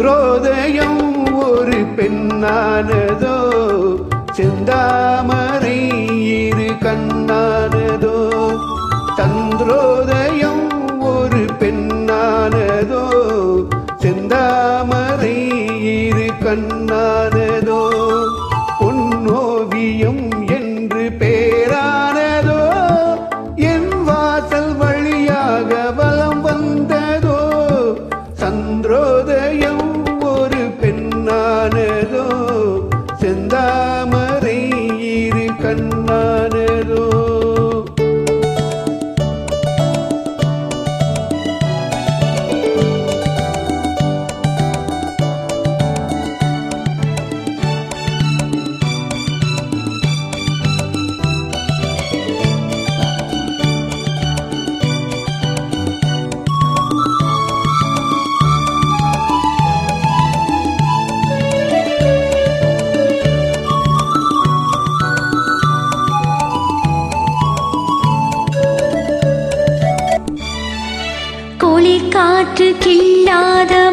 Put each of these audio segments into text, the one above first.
இன்றோதயம் ஒரு பெண்ணானதோ செந்தாமரை இரு கண்ணானதோ. தந்திரோ குளிர் காற்று கிள்ளாத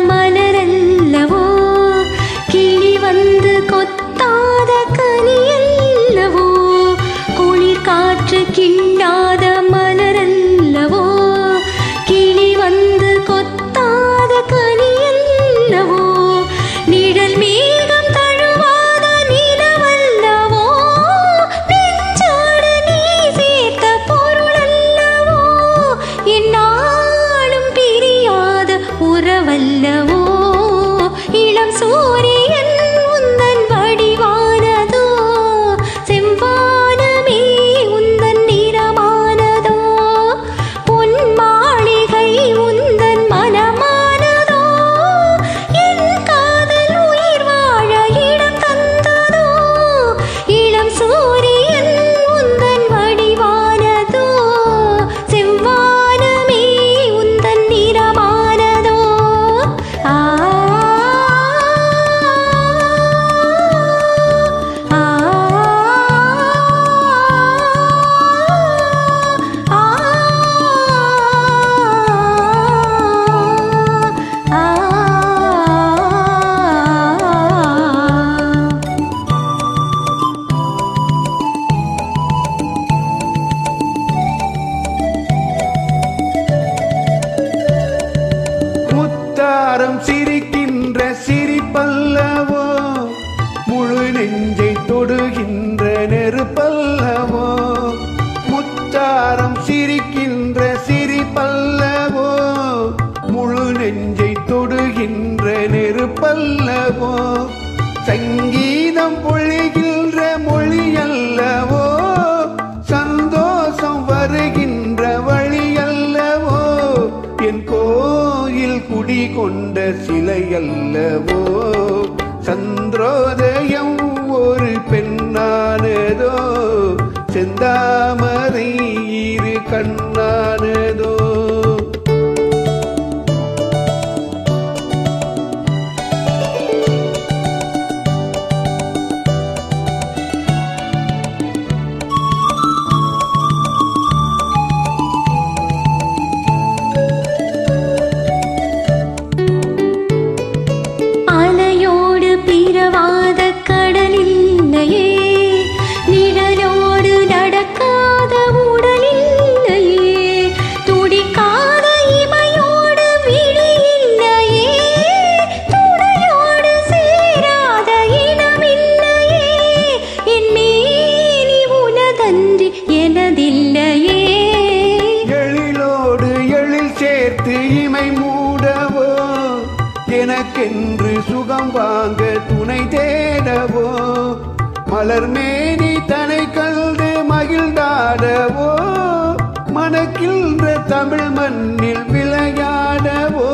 இளம் நெஞ்சை தொடுகின்ற நெருப்பல்லவோ? முத்தாரம் சிரிக்கின்ற சிரிப்பல்லவோ? முழு நெஞ்சை தொடுகின்ற நெருப்பல்லவோ? சங்கீதம் பொழிகின்ற மொழியல்லவோ? சந்தோஷம் வருகின்ற வழியல்லவோ? என் கோயில் குடி கொண்ட சிலை செந்தாமரை எனக்கென்று சுகம் வாங்க துணை தேடவோ? மலர் மேனி தனை கல்து மகிழ்ந்தாடவோ? மணக்கின்ற தமிழ் மண்ணில் விளையாடவோ?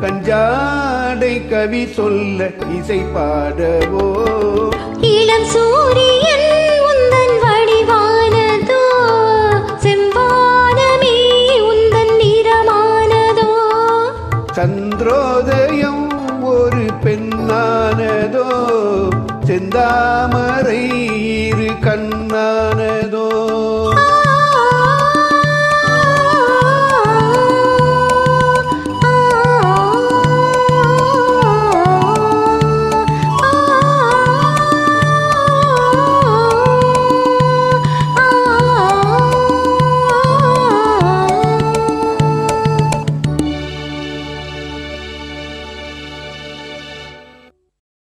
கஞ்சாடை கவி சொல்ல இசை பாடவோ? இளம் சூரிய செந்தாமரை